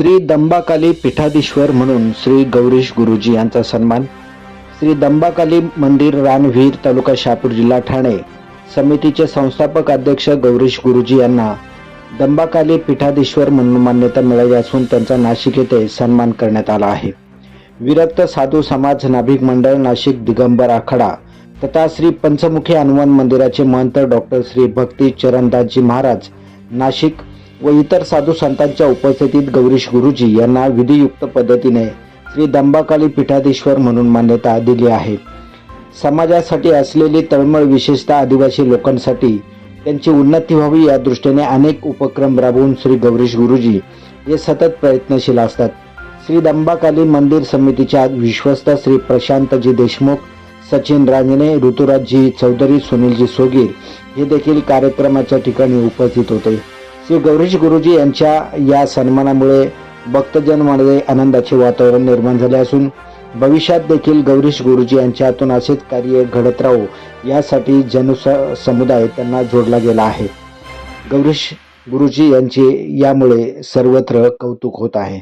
श्री दंबाकाली पीठाधीश्वर म्हणून श्री गौरीश गुरुजी यांचा सन्मान श्री दंबाकाली मंदिर रानवीर तालुका शहापूर जिल्हा ठाणे समितीचे संस्थापक अध्यक्ष गौरीश गुरुजी यांना दंबाकाली पीठाधीश्वर म्हणून मान्यता मिळाली असून त्यांचा नाशिक येथे सन्मान करण्यात आला आहे. विरक्त साधू समाज नाभिक मंडळ नाशिक दिगंबर आखाडा तथा श्री पंचमुखी हनुमान मंदिराचे महंत डॉक्टर श्री भक्ती चरणदासजी महाराज नाशिक व इतर साधू संतांच्या उपस्थितीत गौरीश गुरुजी यांना विधियुक्त पद्धतीने श्री दंबाकाली पीठाधीश्वर म्हणून मान्यता दिली आहे. समाजासाठी असलेली तळमळ विशेषतः आदिवासी लोकांसाठी त्यांची उन्नती व्हावी या दृष्टीने अनेक उपक्रम राबवून श्री गौरीश गुरुजी हे सतत प्रयत्नशील असतात. श्री दंबाकाली मंदिर समितीच्या विश्वस्त श्री प्रशांतजी देशमुख सचिन रांजणे ऋतुराजजी चौधरी सुनीलजी सोगीर हे देखील कार्यक्रमाच्या ठिकाणी उपस्थित होते. श्री गौरीश गुरुजी यांच्या या सन्मानामुळे भक्तजनमध्ये आनंदाचे वातावरण निर्माण झाले असून भविष्यात देखील गौरीश गुरुजी यांच्या हातून असेच कार्य घडत राहू यासाठी जनस समुदाय त्यांना जोडला गेला आहे. गौरीश गुरुजी यांचे यामुळे सर्वत्र कौतुक होत आहे.